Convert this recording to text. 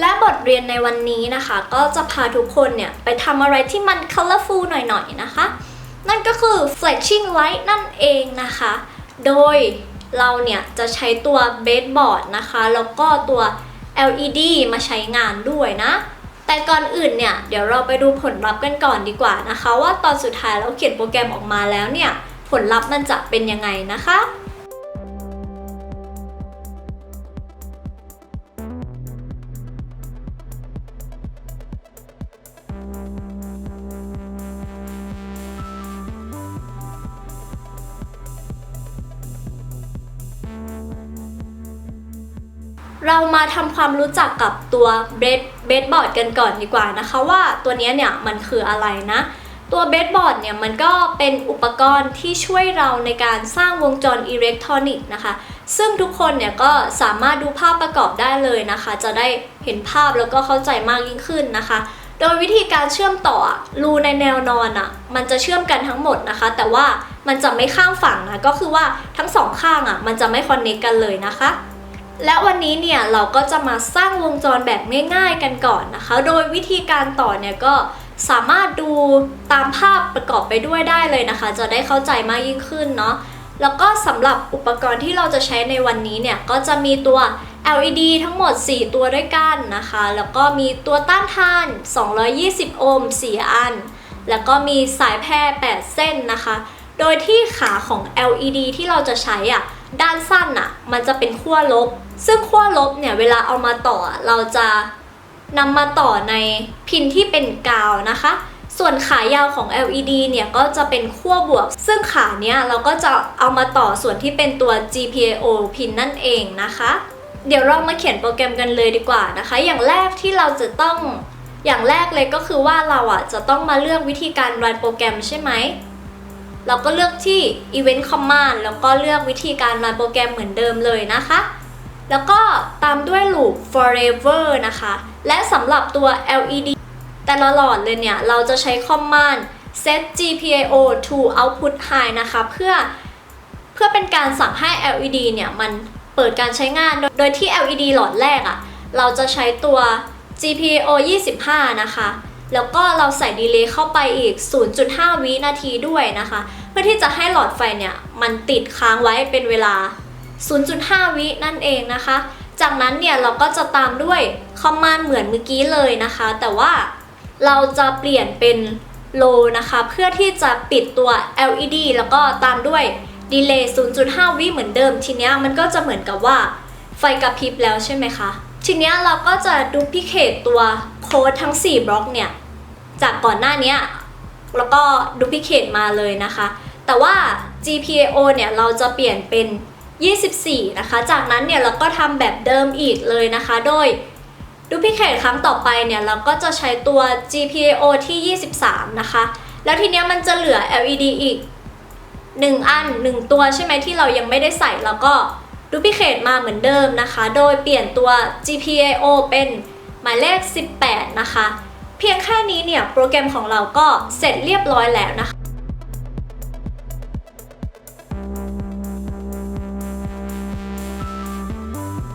และบทเรียนในวันนี้นะคะ ก็จะพาทุกคนเนี่ยไปทำอะไรที่มัน colorful หน่อยๆนะคะ นั่นก็คือ flashing light นั่นเองนะคะ โดยเราเนี่ยจะใช้ตัว baseboard นะคะ แล้วก็ตัว LED มาใช้งานด้วยนะ แต่ก่อนอื่นเนี่ย เดี๋ยวเราไปดูผลลัพธ์กันก่อนดีกว่านะคะ ว่าตอนสุดท้ายเราเขียนโปรแกรมออกมาแล้วเนี่ย ผลลัพธ์มันจะเป็นยังไงนะคะ เรามาทำความรู้จักกับตัวเบสเบสบอร์ดกันก่อนดีกว่านะคะว่าตัวนี้เนี่ยมันคืออะไรนะ ตัวเบสบอร์ดเนี่ยมันก็เป็นอุปกรณ์ที่ช่วยเราในการสร้างวงจรอิเล็กทรอนิกส์นะคะ ซึ่งทุกคนเนี่ยก็สามารถดูภาพประกอบได้เลยนะคะ จะได้เห็นภาพแล้วก็เข้าใจมากยิ่งขึ้นนะคะ โดยวิธีการเชื่อมต่อรูในแนวนอนอะมันจะเชื่อมกันทั้งหมดนะคะ แต่ว่ามันจะไม่ข้ามฝั่งนะก็คือว่าทั้งสองข้างอะมันจะไม่คอนเนคกันเลยนะคะ และวันนี้เนี่ยเราก็จะมาสร้างวงจรแบบง่ายๆกันก่อนนะคะ โดยวิธีการต่อเนี่ยก็สามารถดูตามภาพประกอบไปด้วยได้เลยนะคะ จะได้เข้าใจมากยิ่งขึ้นเนาะแล้วก็สำหรับอุปกรณ์ที่เราจะใช้ในวันนี้เนี่ยก็จะมีตัว LED ทั้งหมด 4 ตัวด้วยกันนะคะ แล้วก็มีตัวต้านทาน 220 โอห์ม 4 อัน แล้วก็มีสายแพร่ 8 เส้นนะคะ โดยที่ขาของ LED ที่เราจะใช้อะ ด้านสั้นอะมันจะเป็นขั้วลบ ซึ่งขั้วลบเนี่ยเวลาเอามาต่อเราจะนำมาต่อในพินที่เป็นกาวนะคะ ส่วนขายาวของ LED เนี่ยก็จะเป็นขั้วบวก ซึ่งขาเนี้ยเราก็จะเอามาต่อส่วนที่เป็นตัว GPIO พินนั่นเองนะคะ เดี๋ยวเรามาเขียนโปรแกรมกันเลยดีกว่านะคะ อย่างแรกที่เราจะต้องอย่างแรกเลยก็คือว่าเราอะจะต้องมาเลือกวิธีการรันโปรแกรมใช่ไหม เราก็เลือกที่ Event Command แล้วก็เลือกวิธีการรันโปรแกรมเหมือนเดิมเลยนะคะ แล้วก็ตามด้วย loop forever นะคะ และสำหรับตัว LED แต่ละหลอดเลยเนี่ย เราจะใช้ command set GPIO to output high นะคะ เพื่อเพื่อเป็นการสั่งให้ LED เนี่ย มันเปิดการใช้งาน โดยโดยที่ LED หลอดแรกอะ่ะ เราจะใช้ตัว GPIO 25 นะคะ แล้วก็เราใส่ดีเลย์เข้าไปอีก 0.5 วินาทีด้วยนะคะ เพื่อที่จะให้หลอดไฟเนี่ยมันติดค้างไว้เป็นเวลา 0.5 วินั่นเองนะคะ จากนั้นเนี่ยเราก็จะตามด้วยคอมมานด์เหมือนเมื่อกี้เลยนะคะ แต่ว่าเราจะเปลี่ยนเป็นโลนะคะ เพื่อที่จะปิดตัว LED แล้วก็ตามด้วยดีเลย์ 0.5 วิเหมือนเดิม ทีเนี้ยมันก็จะเหมือนกับว่าไฟกระพริบแล้วใช่ไหมคะ ทีเนี้ยเราก็จะดูพิเคตตัวโค้ดทั้ง 4 บล็อกเนี่ย จากก่อนหน้านี้แล้วก็ดูพิเคตมาเลยนะคะ แต่ว่า GPIO เนี่ยเราจะเปลี่ยนเป็น 24 นะคะ จากนั้นเนี่ยเราก็ทำแบบเดิมอีกเลยนะคะ โดยดูพิเคตครั้งต่อไปเนี่ยเราก็จะใช้ตัว GPIO ที่ 23 นะคะ แล้วทีเนี้ยมันจะเหลือ LED อีก 1 อัน 1 ตัวใช่ไหมที่เรายังไม่ได้ใส่แล้วก็ดูพิเคตมาเหมือนเดิมนะคะ โดยเปลี่ยนตัว GPIO เป็นหมายเลข 18 นะคะ เพียงแค่นี้เนี่ยโปรแกรมของเราก็เสร็จเรียบร้อยแล้วนะคะ